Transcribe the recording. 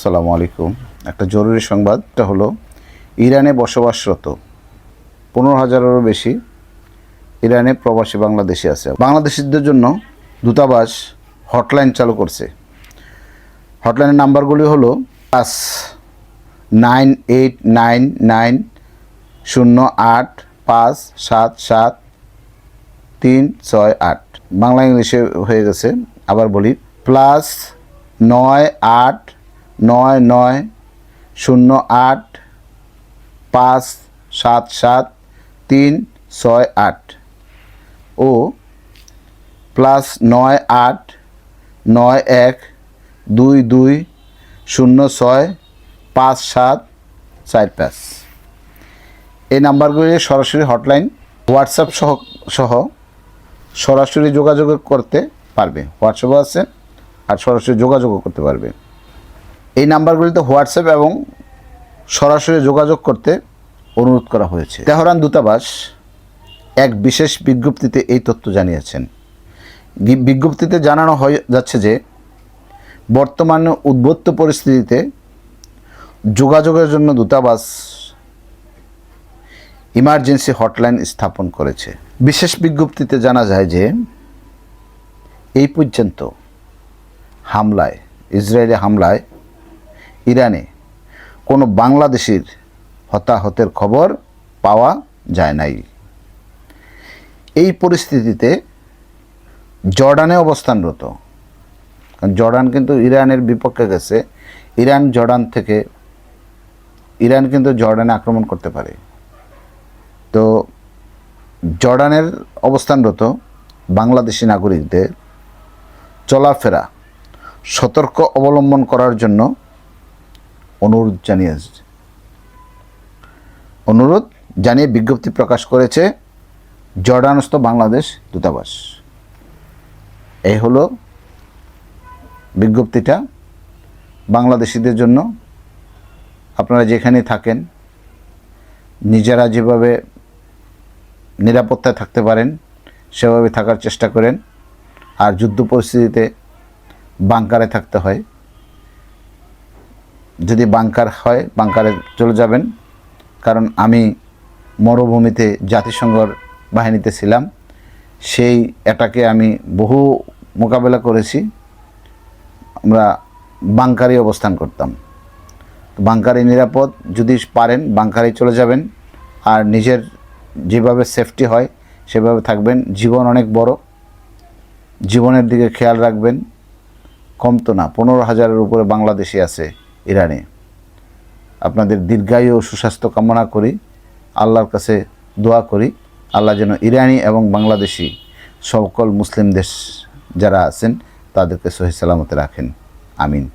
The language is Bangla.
আসসালামু আলাইকুম। একটা জরুরি সংবাদটা হলো, ইরানে বসবাসরত পনেরো হাজারেরও বেশি ইরানে প্রবাসী বাংলাদেশি আছে। বাংলাদেশিদের জন্য দূতাবাস হটলাইন চালু করছে। হটলাইনের নাম্বারগুলি হলো পাঁচ, নাইন, এইট, নাইন নাইন, শূন্য, আট, পাঁচ, সাত সাত, তিন, ছয়, আট। বাংলা, ইংলিশে হয়ে গেছে। আবার বলি, প্লাস নয়, আট নয় নয় শূন্য আট পাঁচ সাত সাত তিন ছয় আট ও প্লাস নয় আট নয় এক দুই দুই শূন্য ছয় পাঁচ সাত চার পাঁচ। এই নাম্বারগুলি সরাসরি হটলাইন, হোয়াটসঅ্যাপ সহ সহ সরাসরি যোগাযোগ করতে পারবে। হোয়াটসঅ্যাপও আছে আর সরাসরি যোগাযোগও করতে পারবে। এই নাম্বারগুলিতে হোয়াটসঅ্যাপ এবং সরাসরি যোগাযোগ করতে অনুরোধ করা হয়েছে। তেহরান দূতাবাস এক বিশেষ বিজ্ঞপ্তিতে এই তথ্য জানিয়েছেন। বিজ্ঞপ্তিতে জানানো হয়ে যাচ্ছে যে, বর্তমানে উদ্বত্ত পরিস্থিতিতে যোগাযোগের জন্য দূতাবাস ইমার্জেন্সি হটলাইন স্থাপন করেছে। বিশেষ বিজ্ঞপ্তিতে জানা যায় যে, এই পর্যন্ত হামলায়, ইসরায়েলি হামলায় ইরানে কোনো বাংলাদেশির হতাহতের খবর পাওয়া যায় নাই। এই পরিস্থিতিতে জর্ডানে অবস্থানরত জর্ডান কিন্তু ইরানের বিপক্ষে গেছে, ইরান জর্ডান থেকে, ইরান কিন্তু জর্ডানে আক্রমণ করতে পারে। তো জর্ডানের অবস্থানরত বাংলাদেশি নাগরিকদের চলাফেরা সতর্ক অবলম্বন করার জন্য অনুরোধ জানিয়েছে অনুরোধ জানিয়ে বিজ্ঞপ্তি প্রকাশ করেছে জর্ডানস্থ বাংলাদেশ দূতাবাস। এই হলো বিজ্ঞপ্তিটা বাংলাদেশিদের জন্য। আপনারা যেখানে থাকেন, নিজেরা যেভাবে নিরাপত্তায় থাকতে পারেন, সেভাবে থাকার চেষ্টা করেন। আর যুদ্ধ পরিস্থিতিতে বাংকারে থাকতে হয়। যদি বাংকার হয়, বাংকারে চলে যাবেন। কারণ আমি মরুভূমিতে জাতিসংঘর বাহিনীতে ছিলাম। সেই এটাকে আমি বহু মোকাবেলা করেছি। আমরা বাংকারে অবস্থান করতাম। বাংকারে নিরাপদ, যদি পারেন বাংকারে চলে যাবেন। আর নিজের যেভাবে সেফটি হয়, সেভাবে থাকবেন। জীবন অনেক বড়। জীবনের দিকে খেয়াল রাখবেন। কম তো না, পনেরো হাজারের উপরে বাংলাদেশি আছে। ইরানে। আপনাদের দীর্ঘায়ু ও সুস্বাস্থ্য কামনা করি, আল্লাহর কাছে দোয়া করি, আল্লাহ যেন ইরানি এবং বাংলাদেশি সকল মুসলিম দেশ যারা আছেন, তাদেরকে সহি সালামতে রাখেন। আমিন।